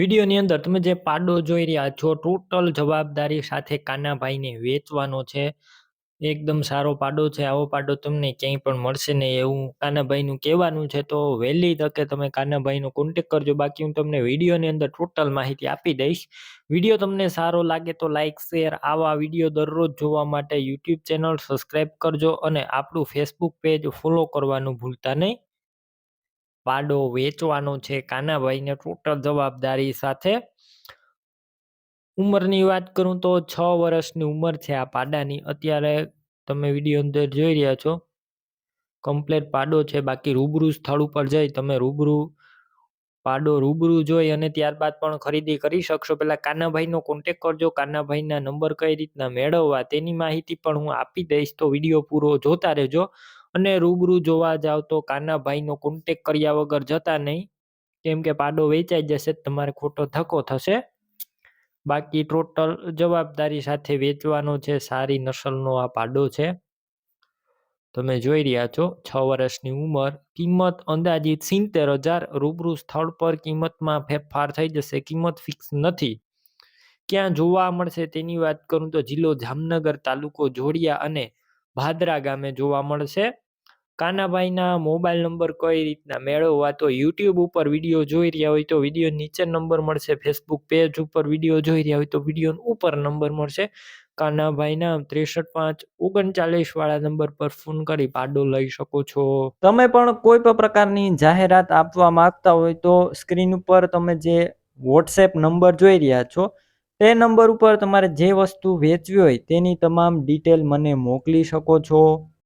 વિડીયોની અંદર તમે જે પાડો જોઈ રહ્યા છો, ટોટલ જવાબદારી સાથે કાનાભાઈને વેચવાનો છે. એકદમ સારો પાડો છે. આવો પાડો તમને ક્યાંય પણ મળશે નહીં એવું કાનાભાઈનું કહેવાનું છે. તો વહેલી તકે તમે કાનાભાઈનો કોન્ટેક કરજો. બાકી હું તમને વિડીયોની અંદર ટોટલ માહિતી આપી દઈશ. વીડિયો તમને સારો લાગે તો લાઇક શેર આવા વીડિયો દરરોજ જોવા માટે યુટ્યુબ ચેનલ સબસ્ક્રાઈબ કરજો અને આપણું ફેસબુક પેજ ફોલો કરવાનું ભૂલતા નહીં. પાડો વેચવાનો છે. કાનાભાઈને ટોટલ જવાબદારી સાથે ઉંમરની વાત કરું તો છ વર્ષની ઉંમર છે આ પાડાની. અત્યારે તમે વીડિયો અંદર જોઈ રહ્યા છો. કમ્પ્લેટ પાડો છે. બાકી રૂબરૂ સ્થળ ઉપર જઈ તમે રૂબરૂ પાડો રૂબરૂ જોઈ અને ત્યારબાદ પણ ખરીદી કરી શકશો. પેલા કાનાભાઈનો કોન્ટેક કરજો. કાનાભાઈના નંબર કઈ રીતના મેળવવા તેની માહિતી પણ હું આપી દઈશ. તો વીડિયો પૂરો જોતા રહેજો. અને રૂબરૂ જોવા જાવ તો કાનાભાઈનો કોન્ટેક કર્યા વગર જતા નહીં. કેમ કે પાડો વેચાઈ જશે, તમારે ખોટો ધક્કો થશે. બાકી ટોટલ જવાબદારી સાથે વેચવાનો છે, સારી નસલનો આ પાડો છે. તમે જોઈ રહ્યા છો, છ વર્ષની ઉંમર, કિંમત અંદાજિત સિત્તેર હજાર, રૂબરૂ સ્થળ પર કિંમતમાં ફેરફાર થઈ જશે, કિંમત ફિક્સ નથી. ક્યાં જોવા મળશે તેની વાત કરું તો જિલ્લો જામનગર તાલુકો જોડિયા અને ભાદરા ગામે જોવા મળશે. કાનાભાઈના મોબાઈલ નંબર કઈ રીતના મેળવવા? તો યુટ્યુબ ઉપર વીડિયો જોઈ રહ્યા હોય તો વીડિયો નીચે નંબર મળશે. ફેસબુક પેજ ઉપર વીડિયો જોઈ રહ્યા હોય તો વીડિયો ઉપર નંબર મળશે. કાનાભાઈના ત્રેસઠ પાંચ ઓગણચાલીસ વાળા નંબર પર ફોન કરી પાડો લઈ શકો છો. તમે પણ કોઈ પણ પ્રકારની જાહેરાત આપવા માંગતા હોય તો સ્ક્રીન ઉપર તમે જે વોટ્સએપ નંબર જોઈ રહ્યા છો, તે નંબર ઉપર તમારે જે વસ્તુ વેચવી હોય તેની તમામ ડિટેલ મને મોકલી શકો છો.